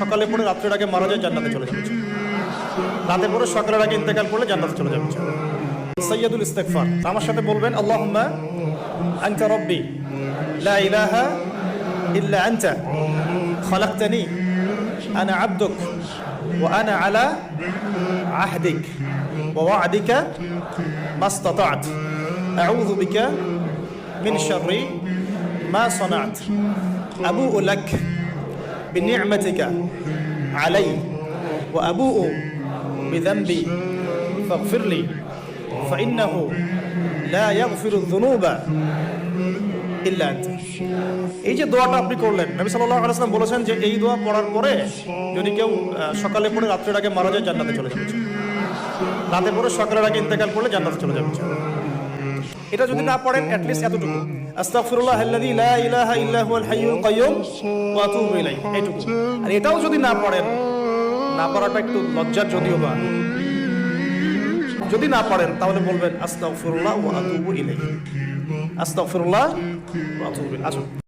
সকালে পড়ে রাত্রের আগে মারা যায় জান্নাতে চলে যাবে রাতে পড়ে সকালের আগে ইন্তেকাল করলে জান্নাতে চলে যাবে সৈয়দুল ইস্তেকফার আমার সাথে বলবেন আল্লাহুম্মা আনতা রব্বি লা ইলাহা ইল্লা আনতা খলাকতানি আনা আবদুক ওয়া আনা আলা আহদিক ওয়া ওয়া'দিকা মাস্তাতা'ত আউযু বিকা মিন শাররি মা صنعت أبوء لك بنعمتك علي وأبوء بذنبي فاغفر لي فإنه لا يغفر الذنوب إلا أنت এই যে দোয়াটা আপনি করলেন নবী সাল্লাল্লাহু আলাইহি ওয়াসাল্লাম বলেছেন যে এই দোয়া পড়ার পরে যদি কেউ আহ, সকালে পড়ে রাত্রের আগে মারা যায় জান্নাতে চলে যাবে রাতে পড়ে সকালের আগে ইন্তেকাল করলে জান্নাতে চলে যাবে এটা যদি না পড়েন অ্যাটলিস্ট এতটুকু। আস্তাগফিরুল্লাহ আল্লাযী লা ইলাহা ইল্লা হুয়াল হাইয়ুল কাইয়্যুম ওয়া আতুবু ইলাইহি এটুকু আর এটাও যদি না পড়েন, না পড়াটা একটু লজ্জার যদিও বা। যদি না পড়েন, তাহলে বলবেন আস্তাগফিরুল্লাহ ওয়া আতুবু ইলাইহি। আস্তাগফিরুল্লাহ ওয়া আতুবু ইলাইহি।